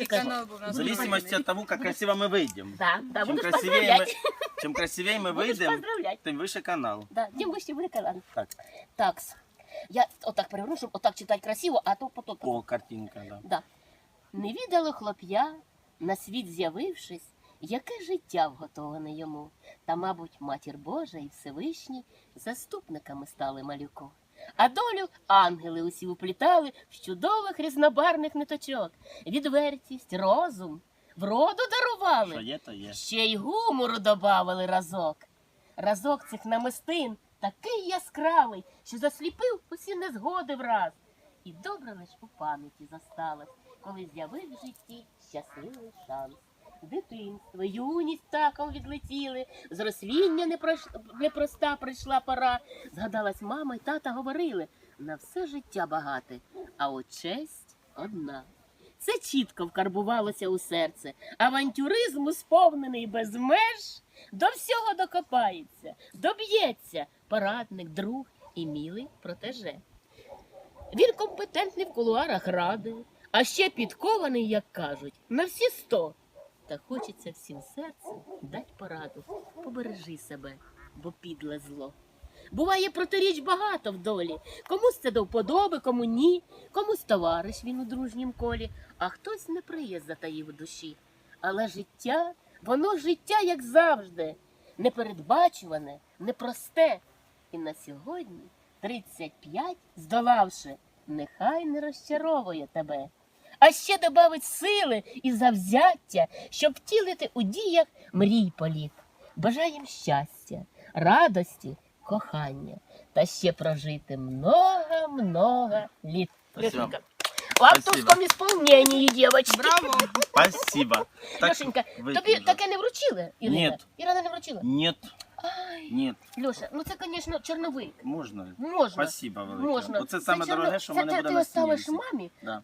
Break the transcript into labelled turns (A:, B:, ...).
A: Перший
B: кажу.
A: канал був у нас
C: В зависимости от того, как красиво мы выйдем.
B: Да, да,
C: Чем
B: будеш
C: красивее, мы,
B: поздравлять.
C: чем красивее мы
B: Будеш
C: выйдем,
B: поздравлять.
C: тем выше канал.
B: Да, тим вище буде канал.
C: Так.
B: Такс. Я отак переверну, щоб отак читати красиво, а то потім.
C: О, картинка, да.
B: Да. Не відало хлоп'я, на світ з'явившись, яке життя вготоване йому. Та, мабуть, матір Божа і Всевишній заступниками стали малюку. А долю ангели усі уплітали в чудових різнобарних ниточок. Відвертість, розум, вроду
C: Що
B: дарували,
C: є, то є.
B: ще й гумору добавили разок. Разок цих намистин такий яскравий, що засліпив усі незгоди враз. І добре лиш у пам'яті зосталось, коли з'явив в житті щасливий шанс. Дитинство, юність таком відлетіли, з росління непрош- непроста прийшла пора. Згадалась мама й тата говорили на все життя багате, а от честь одна. Це чітко вкарбувалося у серце. Авантюризму сповнений без меж, до всього докопається, доб'ється порадник, друг і мілий протеже. Він компетентний в кулуарах ради, а ще підкований, як кажуть, на всі сто. Та хочеться всім серцем дать пораду. Побережи себе, бо підле зло. Буває протиріч багато в долі. Комусь це до вподоби, кому ні, комусь товариш він у дружнім колі, а хтось неприязд затаїв у душі. Але життя, воно життя, як завжди, непередбачуване, непросте. І на сьогодні 35 здолавши, нехай не розчаровує тебе. А ще добавить сили і завзяття, щоб втілити у діях мрій політ. Бажаєм щастя, радості, кохання та ще прожити много-много літ. Лешенька, В авторському ісполненні, дівчатки.
A: Браво!
C: Спасибо.
B: Лешенька, тобі таке не вручили? Ірина?
C: Ні.
B: Ірина не вручила?
C: Нет,
B: Ай,
C: нет,
B: Льоша, ну це, звісно, чорновик.
C: можна.
B: Можна.
C: Спасибо велике.
B: Можна.
C: Оце саме
B: чорно-
C: дороге, що в
B: це
C: мене буде
B: ти
C: на
B: оставиш мамі,
C: Да.